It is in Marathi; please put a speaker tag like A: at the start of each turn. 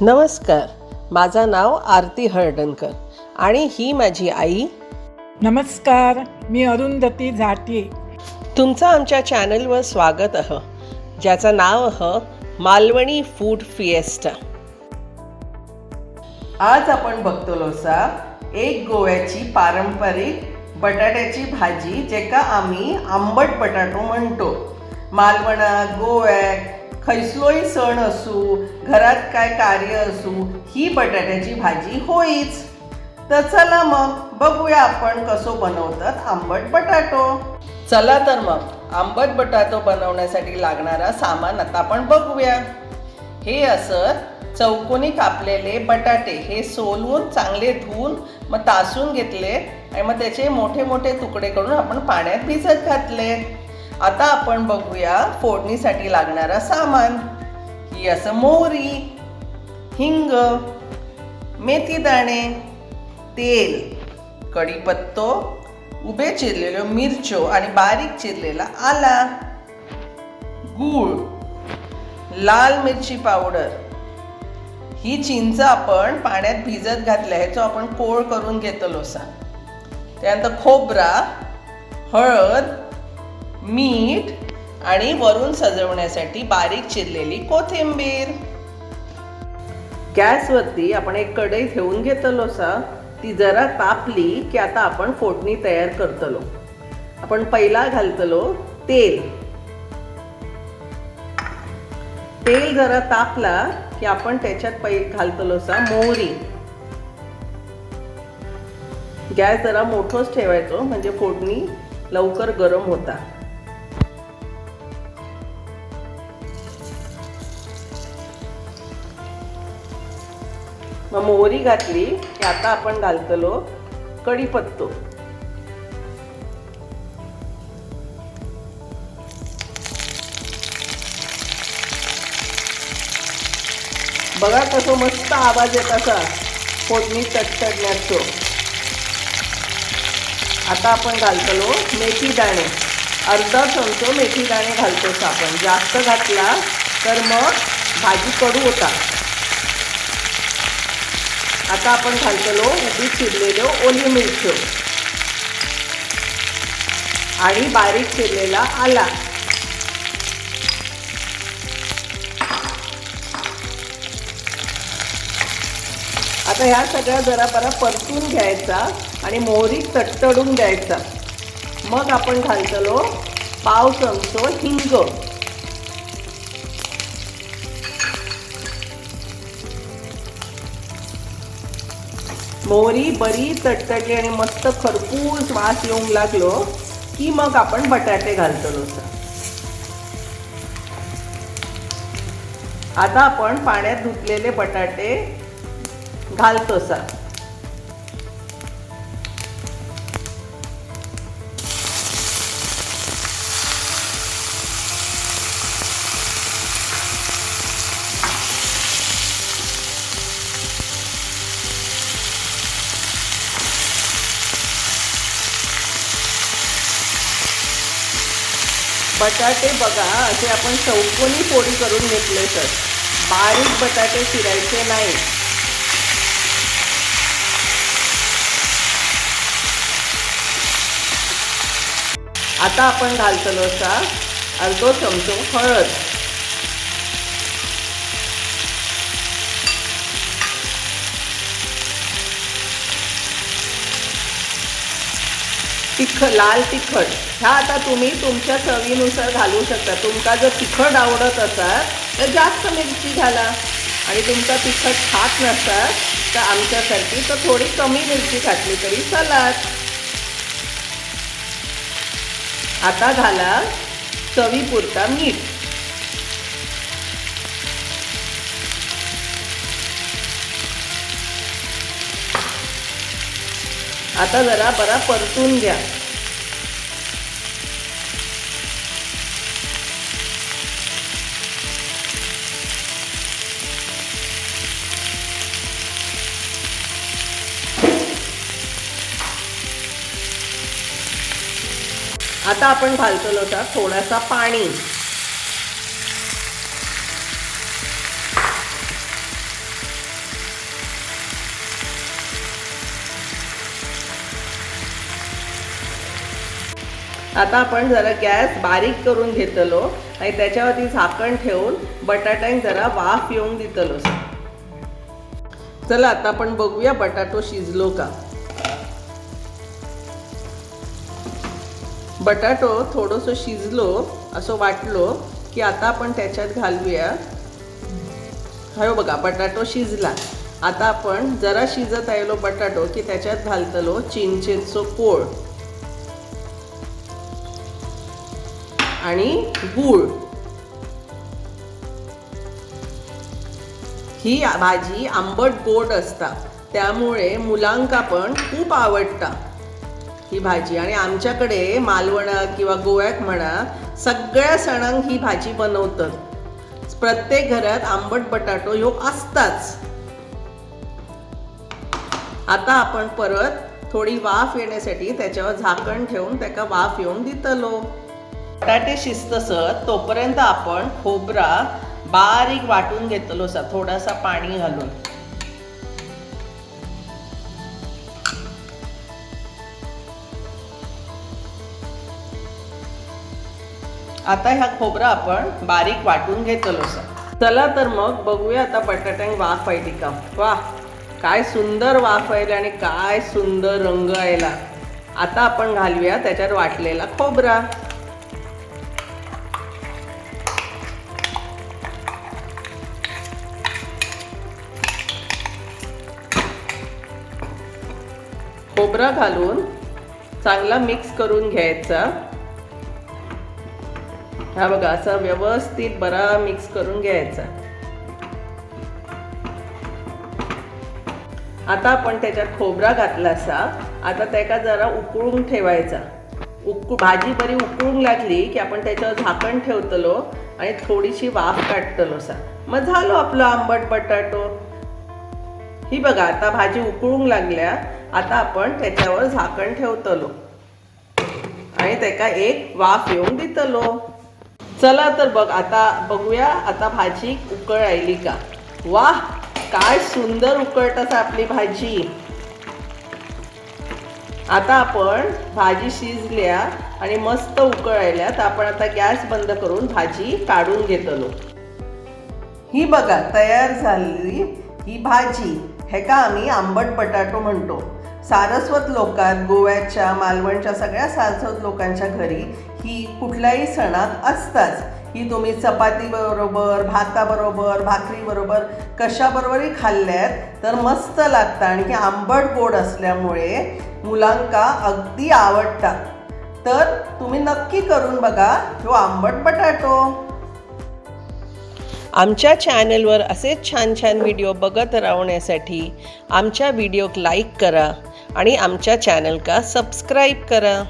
A: नमस्कार माझं नाव आरती हळदणकर आणि ही माझी आई.
B: नमस्कार मी अरुंधती झाटे.
A: तुमचं आमच्या चॅनलवर स्वागत आहे ज्याचं नाव आहे मालवणी फूड फिएस्टा. आज आपण बघतो लोसा एक गोव्याची पारंपरिक बटाट्याची भाजी जेका आम्ही आंबट बटाटो म्हणतो. मालवणात गोव्यात खैसलोय सण असू घरात काय कार्य असू ही बटाट्याची भाजी होईच. तर चला मग बघूया आपण कसं बनवतात आंबट बटाटो. चला तर मग आंबट बटाटो बनवण्यासाठी लागणारा सामान आता आपण बघूया. हे असं चौकोनी कापलेले बटाटे हे सोलवून चांगले धुवून मग तासून घेतले आणि मग त्याचे मोठे मोठे तुकडे करून आपण पाण्यात भिजत घातले. आता आपण बघूया फोडणीसाठी लागणारा सामान. ही असं मोहरी हिंग मेथी दाणे तेल कढीपत्तो उभे चिरलेलो मिरच्यो आणि बारीक चिरलेला आला. गूळ लाल मिरची पावडर. ही चिंच आपण पाण्यात भिजत घातल्या ह्याचो आपण कोळ करून घेतलो सा त्यानंतर खोबरा हळद मीठ आणि वरून सजवण्यासाठी बारीक चिरलेली कोथिंबीर. गॅसवरती आपण एक कढई ठेवून घेतलो सा. ती जरा तापली की आता आपण फोडणी तयार करतलो. आपण पहिला घालतलो तेल. तेल जरा तापला की आपण त्याच्यात पै घालतलो सा मोहरी. गॅस जरा मोठोच ठेवायचो म्हणजे फोडणी लवकर गरम होता. मग मोहरी घातली की आता आपण घालतलो कढीपत्तो बघा कसो मस्त आवाज येत असा. फोडणी चटचडण्याचो आता आपण घालतलो मेथी दाणे. अर्धा चमचो मेथी दाणे घालतोस आपण. जास्त घातला तर मग भाजी कडू होता. आता आपण घालतलो उभी चिरलेलो ओली मिरच्यो आणि बारीक चिरलेला आला. आता ह्या सगळ्या जरा बरा परतून घ्यायचा आणि मोहरी तडतडून द्यायचा. मग आपण घालतलो पाव चमचो हिंग. मोहरी बरी तडतडली आणि मस्त खरपूस वास येऊन लागलो की मग आपण बटाटे घालतो सर आता आपण पाण्यात धुतलेले बटाटे घालतो सर. बटाटे बघा असे आपण चौकोनी फोडी करून घेतले सर बारीक बटाटे चिरायचे नाही. आता आपण घालतलो असा अर्धो चमचो हळद. तिख लाल तिखट. ह्या आता तुम्ही तुमच्या चवीनुसार घालू शकता. तुमका जर तिखट आवडत असाल तर जास्त मिरची घाला. आणि तुमचा तिखट खात नसाल तर आमच्यासाठी तर थोडी कमी मिरची घातली तरी चालात आता घाला चवीपुरता मीठ. आता जरा बरा परतून घ्या. आता आपण घालतो होता थोडासा पाणी. आता आपण जरा गॅस बारीक करून घेतलो आणि त्याच्यावरती झाकण ठेवून बटाट्यांक जरा वाफ येऊन दितलो. चला आता आपण बघूया बटाटो शिजलो का. बटाटो थोडंसं शिजलो असं वाटलो की आता आपण त्याच्यात घालूया. हो बघा बटाटो शिजला. आता आपण जरा शिजत आयलो बटाटो की त्याच्यात घालतलो चिंचेचो कोळ. आणि गूळ. ही भाजी आंबट गोड असता त्यामुळे मुलांका पण खूप आवडता. ही भाजी आणि आमच्याकडे मालवणात किंवा गोव्यात म्हणा सगळ्या सणांक ही भाजी बनवतात. प्रत्येक घरात आंबट बटाटो ह्यो असताच. आता आपण परत थोडी वाफ येण्यासाठी त्याच्यावर झाकण ठेवून त्याका वाफ येऊन दितलो. बटाटे शिजतसर तोपर्यंत आपण खोबरा बारीक वाटून घेतलो असा थोडासा पाणी घालून. आता ह्या खोबरा आपण बारीक वाटून घेतलो असा चला तर मग बघूया आता बटाट्यांक वाफ आयली का? वा काय सुंदर वाफ आयला आणि काय सुंदर रंग आयला. आता आपण घालूया त्याच्यात वाटलेला खोबरा. खोबरा घालून चांगला मिक्स करून घ्यायचा. हा बघा असा व्यवस्थित बरा मिक्स करून घ्यायचा. आता आपण त्याच्यात खोबरा घातला असा. आता त्याका जरा उकळून ठेवायचा. उक भाजी बरी उकळून लागली की आपण त्याच्यावर झाकण ठेवतलो आणि थोडीशी वाफ काढतलो सा मग झालो आपलं आंबट बटाटो. ही बघा आता भाजी उकळून लागल्या. आता आपण त्याच्यावर झाकण ठेवतलो. आणि त्याका एक वाफ येऊन दितलो. चला तर बघ आता बघूया आता भाजी उकळ आयली का? वाह काय सुंदर उकळत आपली भाजी. आता आपण भाजी शिजल्या आणि मस्त उकळ आयल्या तर आपण आता गॅस बंद करून भाजी काढून घेतलो. ही बघा तयार झालेली ही भाजी. हे का आम्ही आंबट बटाटो म्हणतो? सारस्वत लोकात गोव्याच्या मालवणच्या सगळ्या सारस्वत लोकांच्या घरी ही कुठल्याही सणात असताच. ही तुम्ही चपातीबरोबर भाताबरोबर भाकरीबरोबर कशाबरोबरही खाल्ल्यात तर मस्त लागतं आणि ही आंबट गोड असल्यामुळे मुलांका अगदी आवडतात तर तुम्ही नक्की करून बघा जो आंबट बटाटो. आमच्या चॅनलवर असेच छान छान व्हिडिओ बघत राहण्यासाठी आमच्या व्हिडिओक लाईक करा. आणि आमच्या चॅनल का सबस्क्राईब करा.